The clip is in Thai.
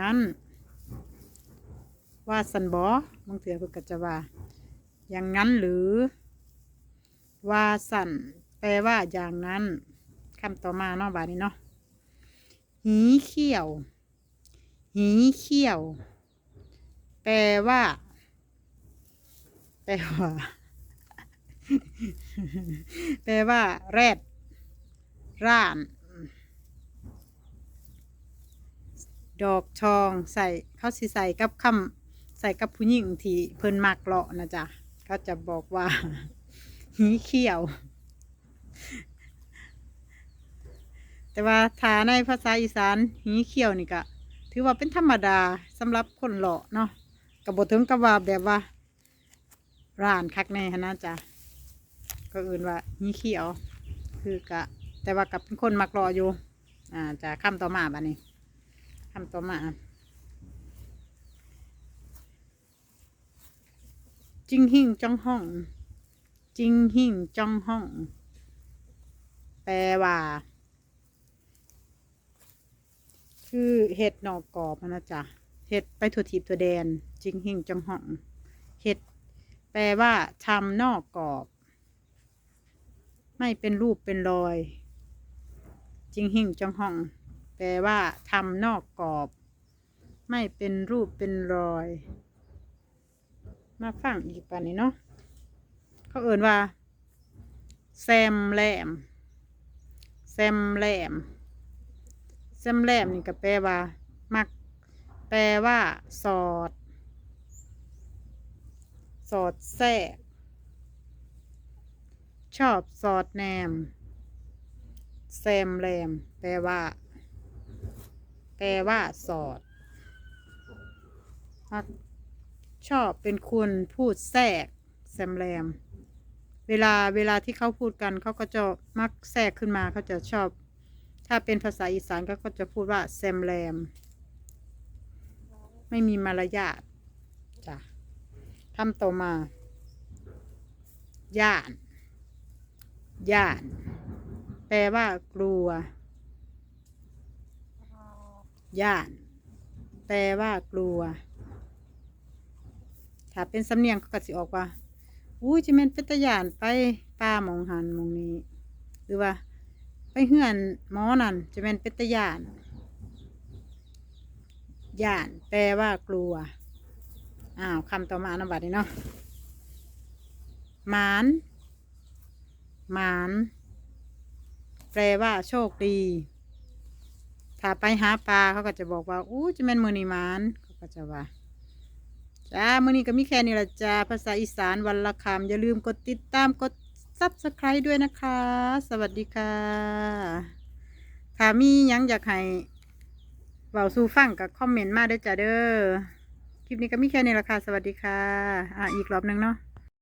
นั้น ว่าสันบอบางเถื่อเพิ่นก็จะว่า อย่างนั้นหรือ ว่าสันแปลว่าอย่างนั้นคำต่อมาเนาะบานี้เนาะหีเขี้ยว หีเขี้ยว แปลว่า แปลว่า แปลว่า แรด ร่าน ดอกทองใส่เขาสิใส่กับคำใส่กับผู้หญิงที่เพิ่นมักเลาะนะจ๊ะเขาจะบอกว่าหีเขี้ยว แต่ว่าถาในภาษาอีสานหีเขี้ยวนี่ก็ถือว่าเป็นธรรมดาสำหรับคนเลาะเนาะกับบทถึงกับว่าแบบว่าร้านคักแน่นะจ๊ะก็อื่นว่าหีเขี้ยว คือกะ แต่ว่ากับเป็นคนมักรออยู่ อ่าจะคำต่อมาบ้านี้ คำต่อมา จิงหิ่งจ้องห้อง จิงหิ่งจ้องห้อง แปลว่า คือเห็ดหนอกกรอบนะจ๊ะเห็ดไปถั่วทิพถั่วแดน จิงหิ่งจ้องห้อง เห็ด แปลว่าทำนอกกรอบ ไม่เป็นรูปเป็นรอย จิงหิ่งจ้องห้อง แปลว่าทำนอกกรอบ ไม่เป็นรูปเป็นรอย มาฟังอีกป่านนี้เนาะเขาเอ่นว่า แซมแหลม แซมแหลม แซมแหลมนี่ก็แปลว่า มัก แปลว่า สอด สอดแทรกชอบสอดแนม แซมแรม แปลว่า แปลว่า สอดมักชอบเป็นคนพูดแทรกแซมแรม เวลาเวลาที่เขาพูดกันเขาก็จะมักแทรกขึ้นมาเขาจะชอบ ถ้าเป็นภาษาอีสานก็ก็จะพูดว่าแซมแรม ไม่มีมารยาทจ้ะคำต่อมา ย่าน ย่าน แปลว่ากลัว ย่าน แปลว่ากลัว ถ้าเป็นสำเนียงเขาก็สิออกว่าอุ้ยจะเป็นเป็นตะยานไปป้ามองหันมองนี้ หรือว่า ไปเฮือนหมอนั่นจะเป็นเป็นตะยานย่าน แปลว่ากลัว อ้าวคำต่อมานะบัดนี้เนาะหมานหมาน แปลว่าโชคดี ถ้าไปหาปลาเขาก็จะบอกว่าอู้จะเป็นมือนีมานเขาก็จะว่าจ้ามือนี้ก็มีแค่นี้ละจ้าภาษาอีสานวันละคำอย่าลืมกดติดตามกดซับสไคร b e ด้วยนะคะ สวัสดีค่ะถ้ามียังอยากให้เบาสู่ฟังกับคอมเมนต์มาเด้อจ้าเด้อคลิปนี้ก็มีแค่นี้ละค่ะ สวัสดีค่ะ อ่าอีกรอบหนึงเนาะ